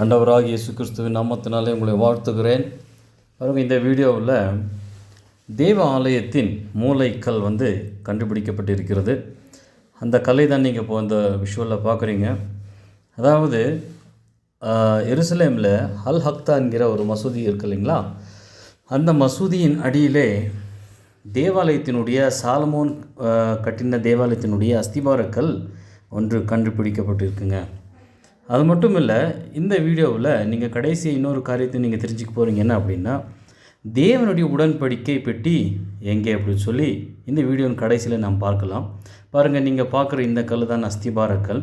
அண்டவராக இயேசு கிறிஸ்துவின் நாமத்தினாலே உங்களை வாழ்த்துகிறேன். பாருங்க இந்த வீடியோவில் தேவ ஆலயத்தின் மூளைக்கல் வந்து கண்டுபிடிக்கப்பட்டிருக்கிறது. அந்த கலை தான் நீங்கள் இப்போ அந்த விஷுவலில் பார்க்குறீங்க. அதாவது எருசலேமில் அல் ஹக்தா என்கிற ஒரு மசூதி இருக்கு இல்லைங்களா? அந்த மசூதியின் அடியிலே தேவாலயத்தினுடைய சாலமோன் கட்டின தேவாலயத்தினுடைய அஸ்திபாரக்கல் ஒன்று கண்டுபிடிக்கப்பட்டிருக்குங்க. அது மட்டும் இல்லை இந்த வீடியோவில் நீங்கள் கடைசி இன்னொரு காரியத்தை நீங்கள் தெரிஞ்சுக்க போகிறீங்க என்ன அப்படின்னா தேவனுடைய உடன்படிக்கை பெட்டி எங்கே அப்படின்னு சொல்லி இந்த வீடியோவின் கடைசியில் நாம் பார்க்கலாம். பாருங்கள் நீங்கள் பார்க்குற இந்த கல் தான் அஸ்திபார கல்.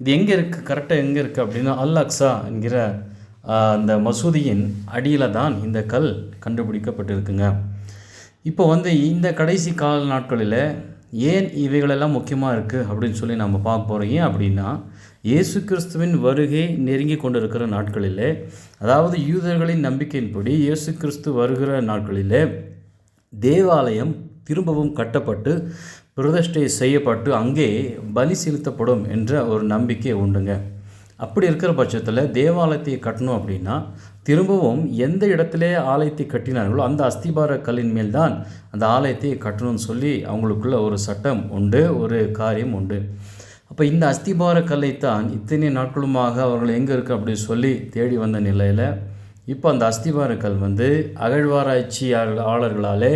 இது எங்கே இருக்குது கரெக்டாக எங்கே இருக்குது அப்படின்னா அல் அக்ஸா என்கிற அந்த மசூதியின் அடியில் தான் இந்த கல் கண்டுபிடிக்கப்பட்டிருக்குங்க. இப்போ வந்து இந்த கடைசி கால நாட்களில் ஏன் இவைகளெல்லாம் முக்கியமாக இருக்குது அப்படின்னு சொல்லி நம்ம பார்க்க போகிறீங்க அப்படின்னா இயேசு கிறிஸ்துவின் வருகை நெருங்கி கொண்டிருக்கிற நாட்களிலே அதாவது யூதர்களின் நம்பிக்கையின்படி இயேசு கிறிஸ்து வருகிற நாட்களிலே தேவாலயம் திரும்பவும் கட்டப்பட்டு பிரதிஷ்டை செய்யப்பட்டு அங்கே பலி செலுத்தப்படும் என்ற ஒரு நம்பிக்கை உண்டுங்க. அப்படி இருக்கிற பட்சத்தில் தேவாலயத்தை கட்டணும் அப்படின்னா திரும்பவும் எந்த இடத்திலே ஆலயத்தை கட்டினார்களோ அந்த அஸ்திபார கல்லின் மேல் தான் அந்த ஆலயத்தை கட்டணும்னு சொல்லி அவங்களுக்குள்ள ஒரு சட்டம் உண்டு ஒரு காரியம் உண்டு. அப்போ இந்த அஸ்திபார கல்லைத்தான் இத்தனை நாட்களுமாக அவர்கள் எங்கே இருக்குது அப்படின்னு சொல்லி தேடி வந்த நிலையில் இப்போ அந்த அஸ்திபார கல் வந்து அகழ்வாராய்ச்சியாளர்களாலே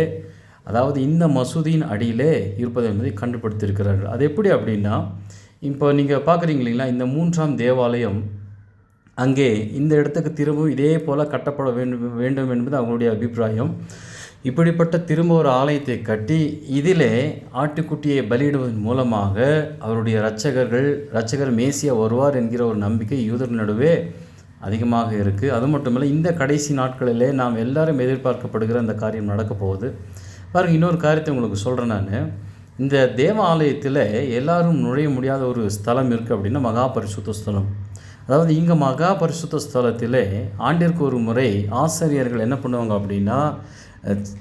அதாவது இந்த மசூதியின் அடியிலே இருப்பது என்பதை கண்டுபிடித்திருக்கிறார்கள். அது எப்படி அப்படின்னா இப்போ நீங்கள் பார்க்குறீங்க இல்லைங்களா இந்த மூன்றாம் தேவாலயம் அங்கே இந்த இடத்துக்கு திரும்பவும் இதே போல் கட்டப்பட வேண்டும் வேண்டும் என்பது அவங்களுடைய அபிப்பிராயம். இப்படிப்பட்ட திரும்ப ஒரு ஆலயத்தை கட்டி இதிலே ஆட்டுக்குட்டியை பலியிடுவதன் மூலமாக அவருடைய இரட்சகர்கள் இரட்சகர் மேசியா வருவார் என்கிற ஒரு நம்பிக்கை யூதர் நடுவே அதிகமாக இருக்குது அது மட்டும் இல்லை இந்த கடைசி நாட்களிலே நாம் எல்லாரும் எதிர்பார்க்கப்படுகிற அந்த காரியம் நடக்க போகுது. பாருங்கள் இன்னொரு காரியத்தை உங்களுக்கு சொல்கிறேன் நான். இந்த தேவ ஆலயத்தில் எல்லாரும் நுழைய முடியாத ஒரு ஸ்தலம் இருக்குது அப்படின்னா மகா பரிசுத்த ஸ்தலம். அதாவது இங்கே மகா பரிசுத்த ஸ்தலத்தில் ஆண்டிற்கு ஒரு முறை ஆசிரியர்கள் என்ன பண்ணுவாங்க அப்படின்னா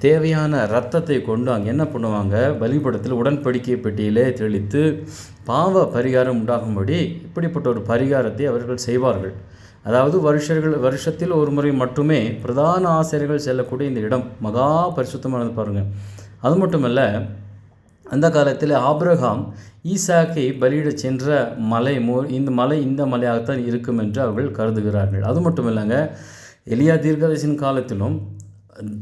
தேவையான ரத்தத்தை கொண்டு அங்கே என்ன பண்ணுவாங்க? பலிபடத்தில் உடன்படிக்கை பெட்டியிலே தெளித்து பாவ பரிகாரம் உண்டாகும்படி இப்படிப்பட்ட ஒரு பரிகாரத்தை அவர்கள் செய்வார்கள். அதாவது வருஷர்கள் வருஷத்தில் ஒரு முறை மட்டுமே பிரதான ஆசிரியர்கள் செல்லக்கூடிய இந்த இடம் மகா பரிசுத்தமானது பாருங்கள் அது மட்டுமல்ல அந்த காலத்தில் ஆப்ரஹாம் ஈசாக்கை பலியிடச் சென்ற மலை மோ இந்த மலை இந்த மலையாகத்தான் இருக்கும் என்று அவர்கள் கருதுகிறார்கள். அது மட்டும் இல்லைங்க எலியா தீர்க்கதரிசின் காலத்திலும்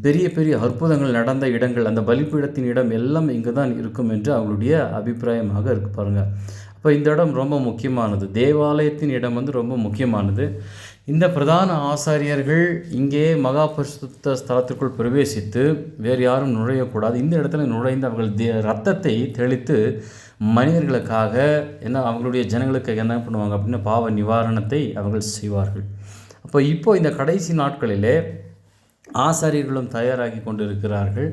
பெரிய பெரிய அற்புதங்கள் நடந்த இடங்கள் அந்த பலிப்பீடத்தின் இடம் எல்லாம் இங்கே தான் இருக்கும் என்று அவங்களுடைய அபிப்பிராயமாக இருக்கு பாருங்கள் அப்போ இந்த இடம் ரொம்ப முக்கியமானது. தேவாலயத்தின் இடம் வந்து ரொம்ப முக்கியமானது. இந்த பிரதான ஆசாரியர்கள் இங்கே மகா பரிசுத்த ஸ்தலத்திற்குள் பிரவேசித்து வேறு யாரும் நுழையக்கூடாது. இந்த இடத்துல நுழைந்து அவர்கள் தே ரத்தத்தை தெளித்து மனிதர்களுக்காக என்ன அவங்களுடைய ஜனங்களுக்கு என்ன பண்ணுவாங்க அப்படின்னா பாவ நிவாரணத்தை அவர்கள் செய்வார்கள். அப்போ இப்போ இந்த கடைசி நாட்களிலே ஆசாரியர்களும் தயாராகி கொண்டிருக்கிறார்கள்.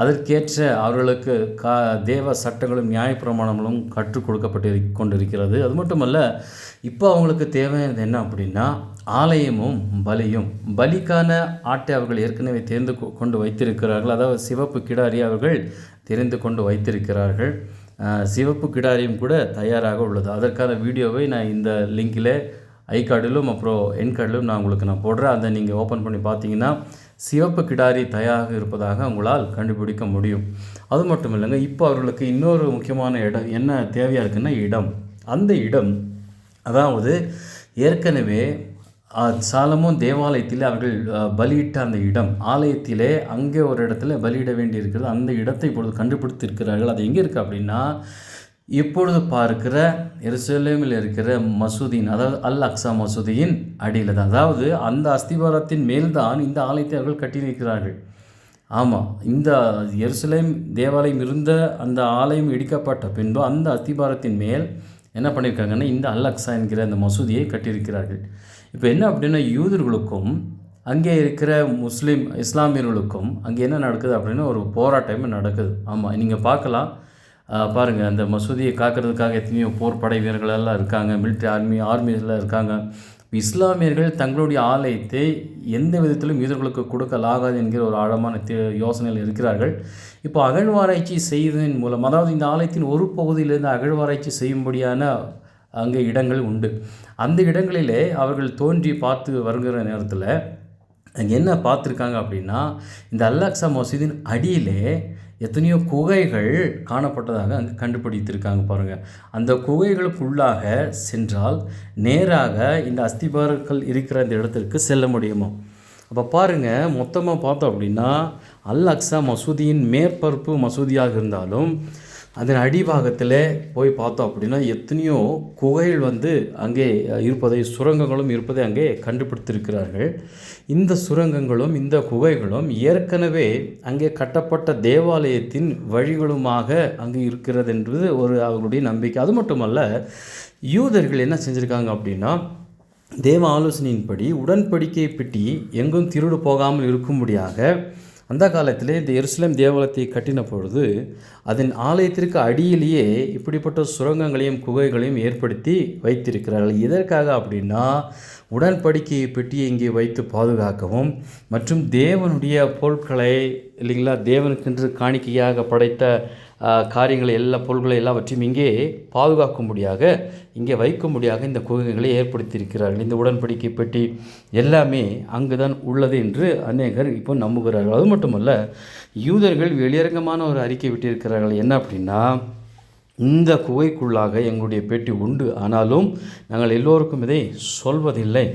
அதற்கேற்ற அவர்களுக்கு கா தேவ சட்டங்களும் நியாயப்பிரமாணங்களும் கற்றுக் கொடுக்கப்பட்டு கொண்டிருக்கிறது. அது மட்டுமல்ல இப்போ அவங்களுக்கு தேவையானது என்ன அப்படின்னா ஆலயமும் பலியும். பலிக்கான ஆட்டை அவர்கள் ஏற்கனவே தேர்ந்து கொண்டு வைத்திருக்கிறார்கள். அதாவது சிவப்பு கிடாரி அவர்கள் தெரிந்து கொண்டு வைத்திருக்கிறார்கள். சிவப்பு கிடாரியும் கூட தயாராக உள்ளது. அதற்கான வீடியோவை நான் இந்த லிங்கில் ஐ கார்டிலும் அப்புறம் என் கார்டிலும் நான் உங்களுக்கு நான் போடுறேன். அதை நீங்கள் ஓப்பன் பண்ணி பார்த்தீங்கன்னா சிவப்பு கிடாரி தயாராக இருப்பதாக உங்களால் கண்டுபிடிக்க முடியும். அது மட்டும் இல்லைங்க இப்போ அவர்களுக்கு இன்னொரு முக்கியமான இடம் என்ன தேவையாக இருக்குன்னா இடம். அந்த இடம் அதாவது ஏற்கனவே சாலமும் தேவாலயத்திலே தேவாலயத்தில் அவர்கள் பலியிட்ட அந்த இடம் ஆலயத்திலே அங்கே ஒரு இடத்துல பலியிட வேண்டியிருக்கிறது. அந்த இடத்தை இப்பொழுது கண்டுபிடித்திருக்கிறார்கள். அது எங்கே இருக்குது அப்படின்னா இப்பொழுது பார்க்கிற எருசலேமில் இருக்கிற மசூதியின் அதாவது அல் அக்ஸா மசூதியின் அடியில் தான் அதாவது அந்த அஸ்திவாரத்தின் மேல்தான் இந்த ஆலயத்தை அவர்கள் கட்டியிருக்கிறார்கள். ஆமாம் இந்த எருசலேம் தேவாலயம் இருந்த அந்த ஆலயம் இடிக்கப்பட்ட பின்பு அந்த அஸ்திபாரத்தின் மேல் என்ன பண்ணியிருக்காங்கன்னா இந்த அல் அக்ஸா என்கிற அந்த மசூதியை கட்டியிருக்கிறார்கள். இப்போ என்ன அப்படின்னா யூதர்களுக்கும் அங்கே இருக்கிற முஸ்லீம் இஸ்லாமியர்களுக்கும் அங்கே என்ன நடக்குது அப்படின்னா ஒரு போராட்டமே நடக்குது. ஆமாம் நீங்கள் பார்க்கலாம். பாருங்கள் அந்த மசூதியை காக்கிறதுக்காக எத்தனையோ போர் படை வீரர்களெல்லாம் இருக்காங்க மிலிட்ரி ஆர்மி ஆர்மிஸில் இருக்காங்க. இஸ்லாமியர்கள் தங்களுடைய ஆலயத்தை எந்த விதத்திலும் யூதர்களுக்கு கொடுக்கலாகாது என்கிற ஒரு ஆழமான தே- யோசனையில் இருக்கிறார்கள். இப்போ அகழ்வாராய்ச்சி செய்வதன் மூலம் அதாவது இந்த ஆலயத்தின் ஒரு பகுதியிலிருந்து அகழ்வாராய்ச்சி செய்யும்படியான அங்கே இடங்கள் உண்டு. அந்த இடங்களிலே அவர்கள் தோன்றி பார்த்து வருகிற நேரத்தில் அங்கே என்ன பார்த்துருக்காங்க அப்படின்னா இந்த அல்லாக்ஸா மசூதின் அடியிலே எத்தனையோ குகைகள் காணப்பட்டதாக அங்கே கண்டுபிடித்திருக்காங்க பாருங்கள் அந்த குகைகளுக்குள்ளாக சென்றால் நேராக இந்த அஸ்திபாரங்கள் இருக்கிற அந்த இடத்திற்கு செல்ல முடியுமா? அப்போ பாருங்கள் மொத்தமாக பார்த்தோம் அப்படின்னா அல் அக்ஸா மசூதியின் மேற்பரப்பு மசூதியாக இருந்தாலும் அதன் அடிபாகத்தில் போய் பார்த்தோம் அப்படின்னா எத்தனையோ குகைகள் வந்து அங்கே இருப்பதை சுரங்கங்களும் இருப்பதை அங்கே கண்டுபிடித்திருக்கிறார்கள். இந்த சுரங்கங்களும் இந்த குகைகளும் ஏற்கனவே அங்கே கட்டப்பட்ட தேவாலயத்தின் வழிகளுமாக அங்கே இருக்கிறது என்பது ஒரு அவர்களுடைய நம்பிக்கை. அது மட்டுமல்ல யூதர்கள் என்ன செஞ்சுருக்காங்க அப்படின்னா தேவ ஆலோசனையின்படி உடன்படிக்கை பெட்டி எங்கும் திருடு போகாமல் இருக்கும்படியாக அந்த காலத்திலே இந்த எருசலேம் தேவாலயத்தை கட்டின பொழுது அதன் ஆலயத்திற்கு அடியிலேயே இப்படிப்பட்ட சுரங்கங்களையும் குகைகளையும் ஏற்படுத்தி வைத்திருக்கிறார்கள். எதற்காக அப்படின்னா உடன்படிக்கை பெட்டியை இங்கே வைத்து பாதுகாக்கவும் மற்றும் தேவனுடைய பொருட்களை இல்லைங்களா தேவனுக்கென்று காணிக்கையாக படைத்த காரியங்களை எல்லா பொருள்களை எல்லாவற்றையும் இங்கே பாதுகாக்கும்படியாக இங்கே வைக்கும்படியாக இந்த குகைகளை ஏற்படுத்தியிருக்கிறார்கள். இந்த உடன்படிக்கை பெட்டி எல்லாமே அங்கு தான் உள்ளது என்று அநேகர் இப்போ நம்புகிறார்கள். அது மட்டுமல்ல யூதர்கள் வெளியரங்கமான ஒரு அறிக்கை விட்டிருக்கிறார்கள். என்ன அப்படின்னா இந்த குகைக்குள்ளாக எங்களுடைய பெட்டி உண்டு. ஆனாலும் நாங்கள் எல்லோருக்கும் இதை சொல்வதில்லை.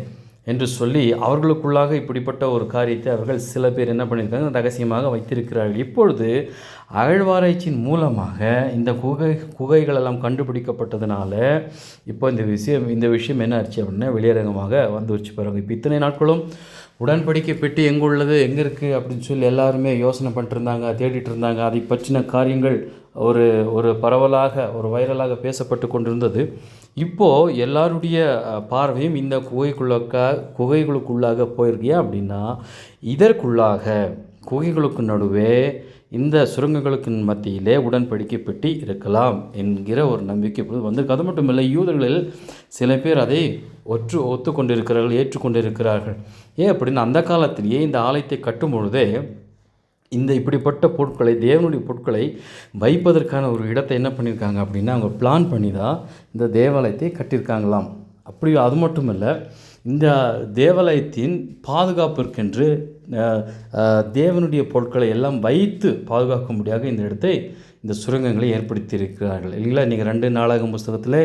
என்று சொல்லி அவர்களுக்குள்ளாக இப்படிப்பட்ட ஒரு காரியத்தை அவர்கள் சில பேர் என்ன பண்ணியிருக்காங்க ரகசியமாக வைத்திருக்கிறார்கள். இப்பொழுது அகழ்வாராய்ச்சியின் மூலமாக இந்த குகை குகைகளெல்லாம் கண்டுபிடிக்கப்பட்டதுனால இப்போ இந்த விஷயம் இந்த விஷயம் என்ன ஆச்சு அப்படின்னா வெளியரங்கமாக வந்து வச்சு பாருங்க. இப்போ இத்தனை நாட்களும் உடன்படிக்கை பெட்டி எங்கே உள்ளது எங்கே இருக்குது அப்படின்னு சொல்லி எல்லாருமே யோசனை பண்ணிட்டு இருந்தாங்க தேடிட்டு இருந்தாங்க. அதை பற்றின காரியங்கள் ஒரு ஒரு பரவலாக ஒரு வைரலாக பேசப்பட்டு கொண்டிருந்தது. இப்போது எல்லாருடைய பார்வையும் இந்த குகைக்குள்ளக்க குகைகளுக்குள்ளாக போயிருக்கியா அப்படின்னா இதற்குள்ளாக குகைகளுக்கு நடுவே இந்த சுரங்கங்களுக்கு மத்தியிலே உடன்படிக்கை பெட்டி இருக்கலாம் என்கிற ஒரு நம்பிக்கை இப்பொழுது வந்திருக்கு. அது மட்டும் இல்லை யூதர்களில் சில பேர் அதை ஒற்று ஒத்துக்கொண்டிருக்கிறார்கள் ஏற்றுக்கொண்டிருக்கிறார்கள். ஏன் அப்படின்னு அந்த காலத்திலேயே இந்த ஆலயத்தை கட்டும் பொழுதே இந்த இப்படிப்பட்ட பொருட்களை தேவனுடைய பொருட்களை வைப்பதற்கான ஒரு இடத்தை என்ன பண்ணியிருக்காங்க அப்படின்னா அவங்க பிளான் பண்ணி தான் இந்த தேவாலயத்தை கட்டியிருக்காங்களாம். அப்படி அது மட்டும் இல்லை இந்த தேவாலயத்தின் பாதுகாப்பிற்கென்று தேவனுடைய பொருட்களை எல்லாம் வைத்து பாதுகாக்கும்படியாக இந்த இடத்தை இந்த சுரங்கங்களை ஏற்படுத்தியிருக்கிறார்கள். இல்லைங்களா? நீங்கள் ரெண்டு நாளாகும் புஸ்தகத்தில்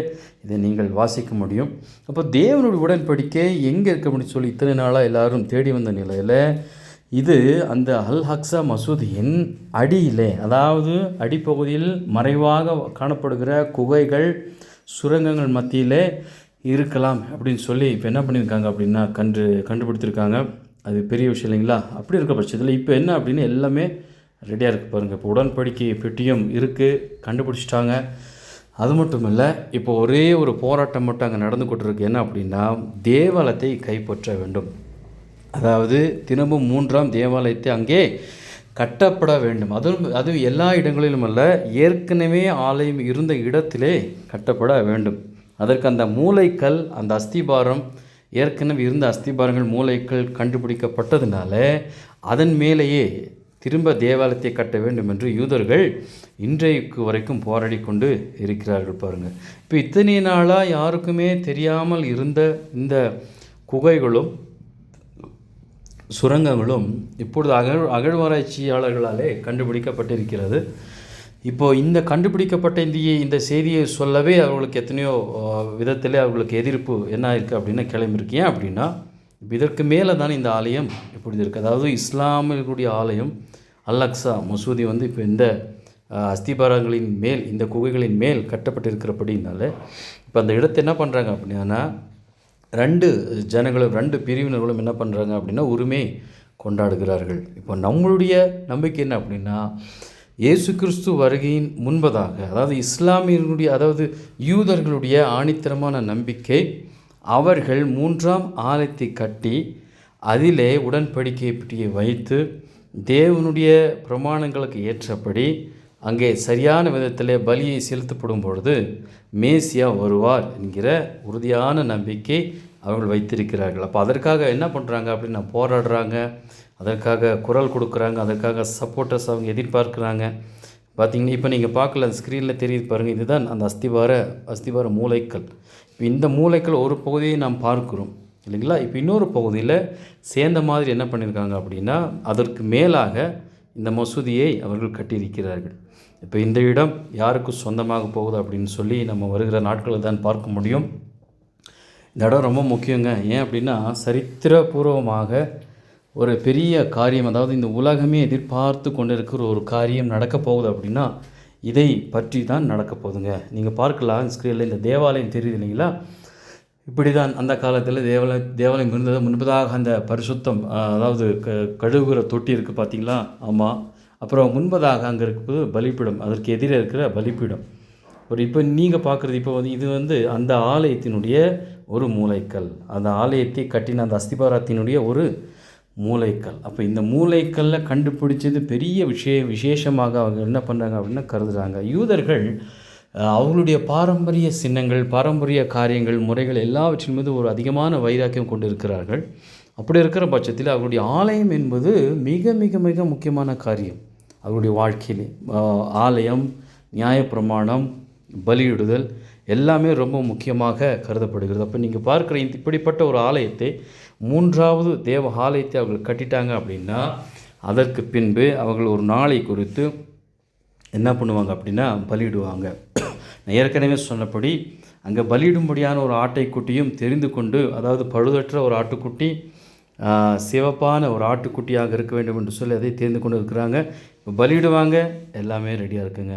இதை நீங்கள் வாசிக்க முடியும். அப்போ தேவனுடைய உடன்படிக்கை எங்கே இருக்க முடியும் சொல்லி இத்தனை நாளாக எல்லாரும் தேடி வந்த நிலையில் இது அந்த அல் ஹக்ஸா மசூதியின் அடியிலே அதாவது அடிப்பகுதியில் மறைவாக காணப்படுகிற குகைகள் சுரங்கங்கள் மத்தியிலே இருக்கலாம் அப்படின்னு சொல்லி இப்போ என்ன பண்ணியிருக்காங்க அப்படின்னா கண்டு கண்டுபிடித்திருக்காங்க. அது பெரிய விஷயம் இல்லைங்களா? அப்படி இருக்க பட்சத்தில் இப்போ என்ன அப்படின்னு எல்லாமே ரெடியாக இருக்குது பாருங்கள் இப்போ உடன்படிக்கை பெட்டியும் இருக்குது கண்டுபிடிச்சிட்டாங்க. அது மட்டும் இல்லை இப்போ ஒரே ஒரு போராட்டம் மட்டும் அங்கே நடந்து கொண்டிருக்கு என்ன அப்படின்னா தேவாலயத்தை கைப்பற்ற வேண்டும். அதாவது தினமும் மூன்றாம் தேவாலயத்தை அங்கே கட்டப்பட வேண்டும். அதுவும் அதுவும் எல்லா இடங்களிலும் அல்ல ஏற்கனவே ஆலயம் இருந்த இடத்திலே கட்டப்பட வேண்டும். அதற்கு அந்த மூளைக்கல் அந்த அஸ்திபாரம் ஏற்கனவே இருந்த அஸ்திபாரங்கள் மூளைக்கல் கண்டுபிடிக்கப்பட்டதுனால அதன் மேலேயே திரும்ப தேவாலயத்தை கட்ட வேண்டும் என்று யூதர்கள் இன்றைக்கு வரைக்கும் போராடி கொண்டு இருக்கிறார்கள் பாருங்கள் இப்போ இத்தனை நாளாக யாருக்குமே தெரியாமல் இருந்த இந்த குகைகளும் சுரங்கங்களும் இப்பொழுது அகழ் அகழ்வாராய்ச்சியாளர்களாலே கண்டுபிடிக்கப்பட்டிருக்கிறது. இப்போது இந்த கண்டுபிடிக்கப்பட்ட இந்திய இந்த செய்தியை சொல்லவே அவர்களுக்கு எத்தனையோ விதத்தில் அவர்களுக்கு எதிர்ப்பு என்ன இருக்குது அப்படின்னா கிளம்பியிருக்கு ஏன் அப்படின்னா இதற்கு மேலே தான் இந்த ஆலயம் இப்படி இருக்குது அதாவது இஸ்லாமியர்களுடைய ஆலயம் அல்லக்ஸா மசூதி வந்து இப்போ இந்த அஸ்திபாரங்களின் மேல் இந்த குகைகளின் மேல் கட்டப்பட்டிருக்கிறபடினால இப்போ அந்த இடத்தை என்ன பண்ணுறாங்க அப்படின்னா ரெண்டு ஜனங்களும் ரெண்டு பிரிவினர்களும் என்ன பண்ணுறாங்க அப்படின்னா உரிமை கொண்டாடுகிறார்கள். இப்போ நம்மளுடைய நம்பிக்கை என்ன அப்படின்னா இயேசு கிறிஸ்து வருகையின் முன்பதாக அதாவது இஸ்லாமியர்களுடைய அதாவது யூதர்களுடைய ஆணித்தரமான நம்பிக்கை அவர்கள் மூன்றாம் ஆலயத்தை கட்டி அதிலே உடன்படிக்கை பெட்டியை வைத்து தேவனுடைய பிரமாணங்களுக்கு ஏற்றபடி அங்கே சரியான விதத்தில் பலியை செலுத்தப்படும் பொழுது மேசியா வருவார் என்கிற உறுதியான நம்பிக்கை அவர்கள் வைத்திருக்கிறார்கள். அப்போ அதற்காக என்ன பண்ணுறாங்க அப்படின்னு போராடுறாங்க. அதற்காக குரல் கொடுக்குறாங்க. அதற்காக சப்போர்ட்டர்ஸ் அவங்க எதிர்பார்க்குறாங்க. பார்த்தீங்கன்னா இப்போ நீங்கள் பார்க்கல அந்த ஸ்க்ரீனில் தெரியுது பாருங்கள் இதுதான் அந்த அஸ்திவார அஸ்திவார மூலைக்கல் இப்போ இந்த மூலைக்கல் ஒரு பகுதியை நாம் பார்க்கிறோம். இல்லைங்களா? இப்போ இன்னொரு பகுதியில் சேர்ந்த மாதிரி என்ன பண்ணியிருக்காங்க அப்படின்னா அதற்கு மேலாக இந்த மசூதியை அவர்கள் கட்டியிருக்கிறார்கள். இப்போ இந்த இடம் யாருக்கு சொந்தமாக போகுது அப்படின்னு சொல்லி நம்ம வருகிற நாட்களில் தான் பார்க்க முடியும். இந்த இடம் ரொம்ப முக்கியங்க. ஏன் அப்படின்னா சரித்திரபூர்வமாக ஒரு பெரிய காரியம் அதாவது இந்த உலகமே எதிர்பார்த்து கொண்டிருக்கிற ஒரு காரியம் நடக்க போகுது அப்படின்னா இதை பற்றி தான் நடக்க போகுதுங்க. நீங்கள் பார்க்கலாம் ஸ்க்ரீனில் இந்த தேவாலயம் தெரியுது இல்லைங்களா? இப்படி தான் அந்த காலத்தில் தேவாலயம் தேவாலயம் இருந்தது. முன்பதாக அந்த பரிசுத்தம் அதாவது க கழுவுகிற தொட்டி இருக்குது பார்த்தீங்களா ஆமாம் அப்புறம் முன்பதாக அங்கே இருப்பது பலிப்பீடம் அதற்கு எதிரே இருக்கிற பலிப்பீடம் ஒரு இப்போ நீங்கள் பார்க்குறது இப்போ வந்து இது வந்து அந்த ஆலயத்தினுடைய ஒரு மூலைக்கல். அந்த ஆலயத்தை கட்டின அந்த அஸ்திபாரத்தினுடைய ஒரு மூலைக்கல். அப்போ இந்த மூலைக்கல்ல கண்டுபிடிச்சது பெரிய விஷய விசேஷமாக அவங்க என்ன பண்ணுறாங்க அப்படின்னா கருதுகிறாங்க யூதர்கள் அவங்களுடைய அவர்களுடைய பாரம்பரிய சின்னங்கள் பாரம்பரிய காரியங்கள் முறைகள் எல்லாவற்றின் மீது ஒரு அதிகமான வைராக்கியம் கொண்டு இருக்கிறார்கள் அப்படி இருக்கிற பட்சத்தில் அவருடைய ஆலயம் என்பது மிக மிக மிக முக்கியமான காரியம். அவருடைய வாழ்க்கையிலே. ஆலயம் நியாயப்பிரமாணம் பலியிடுதல் எல்லாமே ரொம்ப முக்கியமாக கருதப்படுகிறது. அப்போ நீங்கள் பார்க்குற இந்த இப்படிப்பட்ட ஒரு ஆலயத்தை மூன்றாவது தேவ ஆலயத்தை அவர்கள் கட்டிட்டாங்க அப்படின்னா அதற்கு பின்பு அவர்கள் ஒரு நாளை குறித்து என்ன பண்ணுவாங்க அப்படின்னா பலியிடுவாங்க. நான் ஏற்கனவே சொன்னபடி அங்கே பலியிடும்படியான ஒரு ஆட்டைக்குட்டியும் தெரிந்து கொண்டு அதாவது பழுதற்ற ஒரு ஆட்டுக்குட்டி சிவப்பான ஒரு ஆட்டுக்குட்டியாக இருக்க வேண்டும் என்று சொல்லி அதை தெரிந்து கொண்டு இருக்கிறாங்க. பலியிடுவாங்க எல்லாமே ரெடியாக இருக்குங்க.